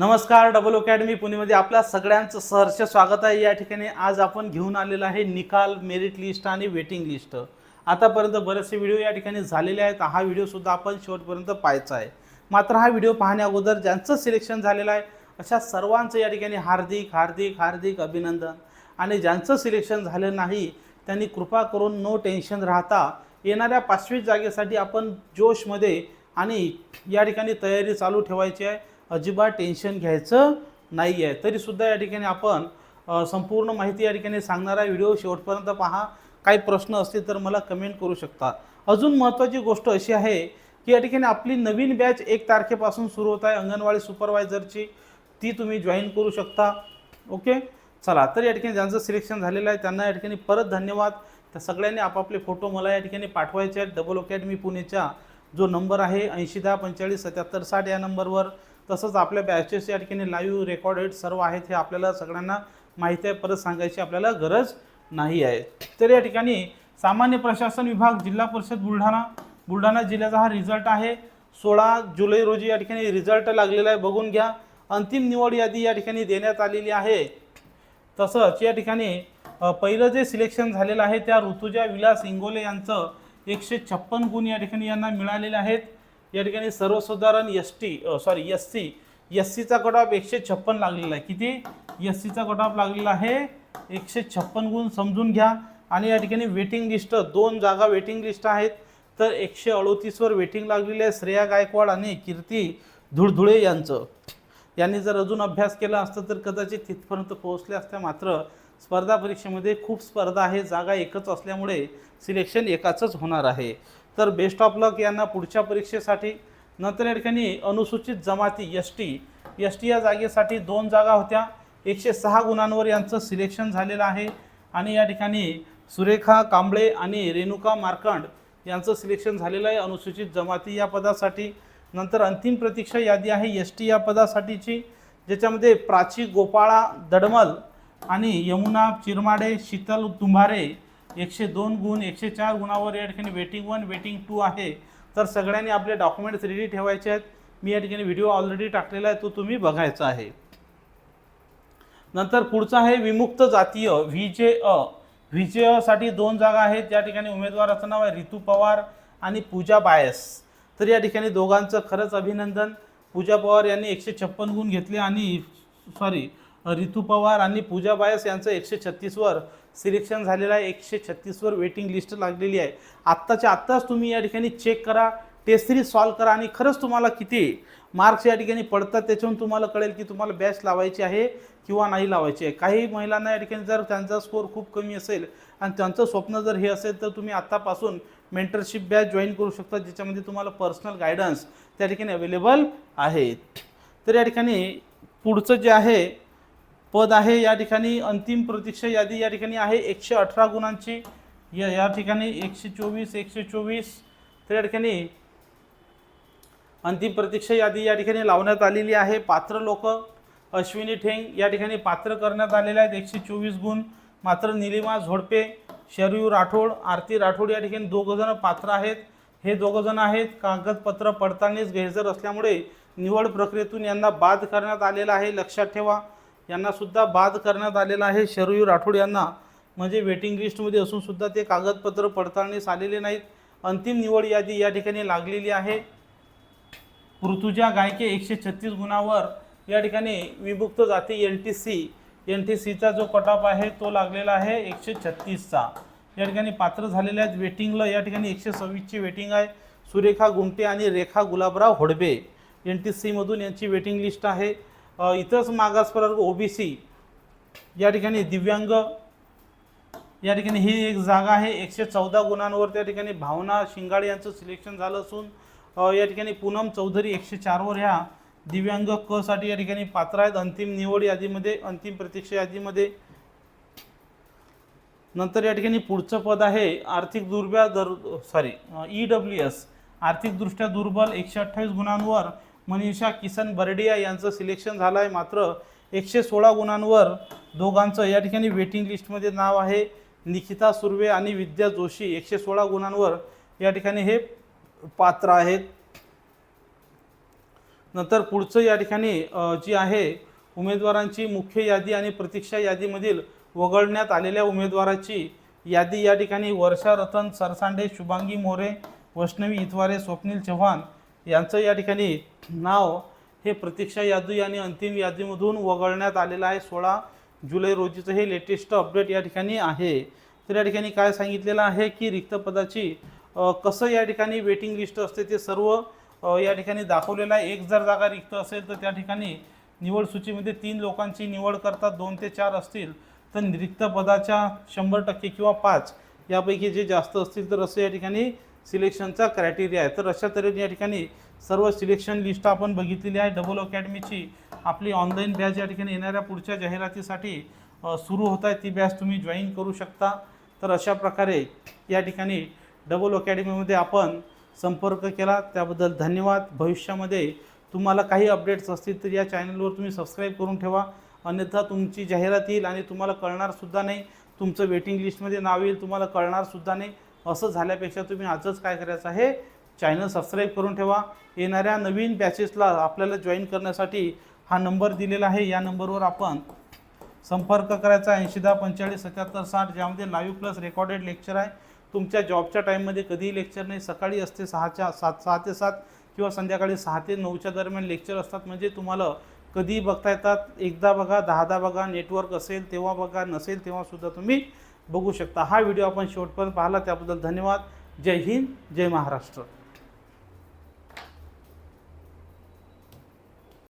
नमस्कार double academy पुणेमध्ये आपल्या सगळ्यांचं सहर्ष स्वागत आहे. या ठिकाणी आज आपण घेऊन आलेलं आहे निकाल मेरिट लिस्ट आणि वेटिंग लिस्ट. आतापर्यंत बरेचसे व्हिडिओ या ठिकाणी झालेले आहेत. हा व्हिडिओसुद्धा आपण शेवटपर्यंत पाहायचा आहे. मात्र हा व्हिडिओ पाहण्या अगोदर ज्यांचं सिलेक्शन झालेलं आहे अशा सर्वांचं या ठिकाणी हार्दिक हार्दिक हार्दिक अभिनंदन. आणि ज्यांचं सिलेक्शन झालं नाही त्यांनी कृपा करून नो टेन्शन राहता. येणाऱ्या पाचवी जागेसाठी आपण जोशमध्ये आणि या ठिकाणी तयारी चालू ठेवायची आहे. अजिबात टेन्शन घ्यायचं नाही आहे तरीसुद्धा या ठिकाणी आपण संपूर्ण माहिती या ठिकाणी सांगणारा व्हिडिओ शेवटपर्यंत पहा. काही प्रश्न असतील तर मला कमेंट करू शकता. अजून महत्त्वाची गोष्ट अशी आहे की या ठिकाणी आपली नवीन बॅच एक तारखेपासून सुरू होत आहे अंगणवाडी सुपरवायझरची. ती तुम्ही जॉईन करू शकता. ओके? चला तर या ठिकाणी ज्यांचं सिलेक्शन झालेलं आहे त्यांना या ठिकाणी परत धन्यवाद. त्या सगळ्यांनी आपापले फोटो मला या ठिकाणी पाठवायचे आहेत. डबल अकॅडमी पुणेच्या जो नंबर आहे ऐंशी दहा पंचेचाळीस सत्याहत्तर साठ या नंबरवर. तसंच आपल्या बॅचेस या ठिकाणी लाईव्ह रेकॉर्डेड सर्व आहेत हे आपल्याला सगळ्यांना माहिती आहे. परत सांगायची आपल्याला गरज नाही आहे. तर या ठिकाणी सामान्य प्रशासन विभाग जिल्हा परिषद बुलढाणा बुलढाणा जिल्ह्याचा हा रिझल्ट आहे. सोळा जुलै रोजी या ठिकाणी रिझल्ट लागलेला आहे. बघून घ्या. अंतिम निवड यादी या ठिकाणी देण्यात आलेली आहे. तसंच या ठिकाणी पहिलं जे सिलेक्शन झालेलं आहे त्या ऋतुजा विलास इंगोले यांचं एकशे छप्पन गुण या ठिकाणी यांना मिळालेले आहेत. या ठिकाणी सर्वसाधारण S T sorry S C S सीचा कट ऑफ एकशे छप्पन लागलेला आहे. किती? एस सीचा कट ऑफ लागलेला आहे. एकशे छप्पन गुण समजून घ्या. आणि या ठिकाणी वेटिंग लिस्ट दोन जागा वेटिंग लिस्ट आहेत. तर एकशे अडोतीसवर वेटिंग लागलेली आहे श्रेया गायकवाड आणि कीर्ती धुळधुळे यांचं. यांनी जर अजून अभ्यास केला असतं तर कदाचित तिथपर्यंत पोहोचले असत्या मात्र स्पर्धा परीक्षेमध्ये खूप स्पर्धा आहे. जागा एकच असल्यामुळे सिलेक्शन एकाचंच होणार आहे. तर बेस्ट ऑफ लक यांना पुढच्या परीक्षेसाठी. नंतर या ठिकाणी अनुसूचित जमाती एस टी एस टी या जागेसाठी दोन जागा होत्या. एकशे सहा गुणांवर यांचं सिलेक्शन झालेलं आहे. आणि या ठिकाणी सुरेखा कांबळे आणि रेणुका मार्कंड यांचं सिलेक्शन झालेलं आहे अनुसूचित जमाती या पदासाठी. नंतर अंतिम प्रतीक्षा यादी आहे एस टी या पदासाठीची ज्याच्यामध्ये प्राची गोपाळा दडमल आणि यमुना चिरमाडे शीतल तुंभारे एकशे दोन गुण एकशे चार गुणावर या ठिकाणी वेटिंग वन वेटिंग टू आहे. तर सगळ्यांनी आपले डॉक्युमेंट्स रेडी ठेवायचे आहेत. मी या ठिकाणी व्हिडिओ ऑलरेडी टाकलेला आहे तो तुम्ही बघायचा आहे. नंतर पुढचा आहे विमुक्त जातीय व्ही जे अ. व्ही जे असाठी दोन जागा आहेत. या ठिकाणी उमेदवाराचं नाव आहे रितू पवार आणि पूजा बायस. तर या ठिकाणी दोघांचं खरंच अभिनंदन. पूजा पवार यांनी एकशे छप्पन गुण घेतले आणि सॉरी रितू पवार आणि पूजा बायस यांचं एकशे छत्तीसवर सिलेक्शन झालेलं आहे. एकशे छत्तीसवर वेटिंग लिस्ट लागलेली आहे. आत्ताच्या आत्ताच तुम्ही या ठिकाणी चेक करा टेस्ट सिरीज सॉल्व करा आणि खरंच तुम्हाला किती मार्क्स या ठिकाणी पडतात त्याच्यावरून तुम्हाला कळेल की तुम्हाला बॅच लावायची आहे किंवा नाही लावायची आहे. काही महिलांना या ठिकाणी जर त्यांचा स्कोअर खूप कमी असेल आणि त्यांचं स्वप्न जर हे असेल तर तुम्ही आत्तापासून मेंटरशिप बॅच जॉईन करू शकता ज्याच्यामध्ये तुम्हाला पर्सनल गायडन्स त्या ठिकाणी अवेलेबल आहे तर या ठिकाणी पुढचं जे आहे पद आहे या ठिकाणी. अंतिम प्रतीक्षा यादी या ठिकाणी आहे. एकशे अठरा गुणांची. या या ठिकाणी एकशे चोवीस एकशे चोवीस. तर या ठिकाणी अंतिम प्रतीक्षा यादी या ठिकाणी लावण्यात आलेली आहे. पात्र लोक अश्विनी ठेंग या ठिकाणी पात्र करण्यात आलेले आहेत. एकशे चोवीस गुण. मात्र निलिमा झोडपे शरयू राठोड आरती राठोड या ठिकाणी दोघंजणं पात्र आहेत. हे दोघंजण आहेत. कागदपत्र पडताळणीस गैरहजर असल्यामुळे निवड प्रक्रियेतून यांना बाद करण्यात आलेला आहे. लक्षात ठेवा. यांनासुद्धा बाद करण्यात आलेला आहे. शरयू राठोड यांना म्हणजे वेटिंग लिस्टमध्ये असूनसुद्धा ते कागदपत्र पडताळणीस आलेले नाहीत. अंतिम निवड यादी या ठिकाणी लागलेली आहे. ऋतुजा गायके एकशे छत्तीस गुणावर या ठिकाणी विभुक्त जाती N T C N T सीचा जो कट आहे तो लागलेला आहे एकशे छत्तीसचा या ठिकाणी पात्र झालेले आहेत. वेटिंगला या ठिकाणी एकशे सव्वीसची वेटिंग आहे. सुरेखा गुंटे आणि रेखा गुलाबराव होडबे एन टी सीमधून यांची वेटिंग लिस्ट आहे. इथंच इतरच मागास प्रवर्ग ओ बी सी या ठिकाणी दिव्यांग. या ठिकाणी ही एक जागा आहे. एकशे चौदा गुणांवर त्या ठिकाणी भावना शिंगाडे यांचं सिलेक्शन झालं असून या ठिकाणी पूनम चौधरी एकशे चारवर ह्या दिव्यांग क साठी या ठिकाणी पात्र आहेत. अंतिम निवड यादीमध्ये अंतिम प्रतीक्षा यादीमध्ये. नंतर या ठिकाणी पुढचं पद आहे. आर्थिक दुर्ब्या दर सॉरी ई डब्ल्यू एस आर्थिकदृष्ट्या दुर्बल एकशे अठ्ठावीस गुणांवर. मनीषा किसन बर्डिया यांचं सिलेक्शन झालं आहे मात्र एकशे सोळा गुणांवर दोघांचं या ठिकाणी वेटिंग लिस्टमध्ये नाव आहे. निकिता सुर्वे आणि विद्या जोशी एकशे सोळा गुणांवर या ठिकाणी हे पात्र आहेत. नंतर पुढचं या ठिकाणी जी आहे उमेदवारांची मुख्य यादी आणि प्रतीक्षा यादीमधील वगळण्यात आलेल्या उमेदवाराची यादी या ठिकाणी वर्षा रतन सरसांडे शुभांगी मोरे वैष्णवी इतवारे स्वप्नील चव्हाण यांचं या ठिकाणी नाव हे प्रतीक्षा यादी आणि अंतिम यादीमधून वगळण्यात आलेलं आहे. सोळा जुलै रोजीचं हे लेटेस्ट अपडेट या ठिकाणी आहे. तर या ठिकाणी काय सांगितलेलं आहे की रिक्त पदाची कसं या ठिकाणी वेटिंग लिस्ट असते ते सर्व या ठिकाणी दाखवलेलं आहे. एक जर जागा रिक्त असेल तर त्या ठिकाणी निवड सूचीमध्ये तीन लोकांची निवड करतात. दोन ते चार असतील तर रिक्त पदाच्या शंभर टक्के किंवा पाच यापैकी जे जास्त असतील तर असं या ठिकाणी सिलेक्शनचा क्रायटेरिया आहे. तर अशा तऱ्हेने या ठिकाणी सर्व सिलेक्शन लिस्ट आपण बघितलेली आहे. डबल अकॅडमीची आपली ऑनलाईन बॅच या ठिकाणी येणाऱ्या पुढच्या जाहिरातीसाठी सुरू होत आहे. ती बॅच तुम्ही जॉईन करू शकता. तर अशा प्रकारे या ठिकाणी डबल अकॅडमीमध्ये आपण संपर्क केला. त्याबद्दल धन्यवाद. भविष्यामध्ये तुम्हाला काही अपडेट्स असतील तर या चॅनलवर तुम्ही सबस्क्राईब करून ठेवा. अन्यथा तुमची जाहिरात येईल आणि तुम्हाला कळणारसुद्धा नाही. तुमचं वेटिंग लिस्टमध्ये नाव येईल तुम्हाला कळणारसुद्धा नाही. असं झाल्यापेक्षा तुम्ही आजच काय करायचं आहे? चॅनल सबस्क्राईब करून ठेवा. येणाऱ्या नवीन बॅचेसला आपल्याला जॉईन करण्यासाठी हा नंबर दिलेला आहे. या नंबरवर आपण संपर्क करायचा ऐंशी दहा पंचेचाळीस सत्याहत्तर साठ ज्यामध्ये लाईव्ह प्लस रेकॉर्डेड लेक्चर आहे. तुमच्या जॉबच्या टाईममध्ये कधीही लेक्चर नाही. सकाळी असते सहाच्या सात सहा ते सात किंवा संध्याकाळी सहा ते नऊच्या दरम्यान लेक्चर असतात. म्हणजे तुम्हाला कधीही बघता येतात. एकदा बघा दहादा बघा नेटवर्क असेल तेव्हा बघा नसेल तेव्हासुद्धा तुम्ही बघू शकता. हा व्हिडिओ आपण शेवटपर्यंत पाहिला. त्याबद्दल धन्यवाद. जय हिंद. जय महाराष्ट्र.